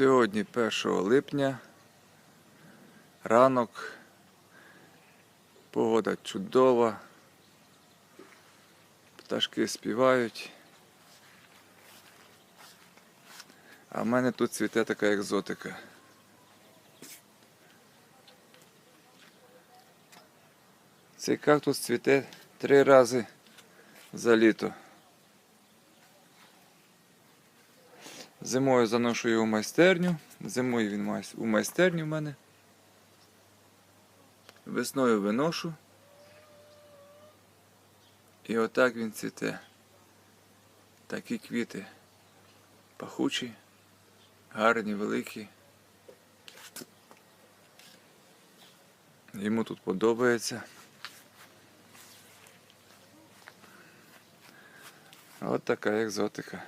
Сьогодні 1 липня. Ранок. Погода чудова. Пташки співають. А в мене тут цвіте така екзотика. Цей кактус цвіте три рази за літо. Зимою заношу його в майстерню. Зимою він у майстерні в мене. Весною виношу. І отак він цвіте. Такі квіти. Пахучі, гарні, великі. Йому тут подобається. От така екзотика.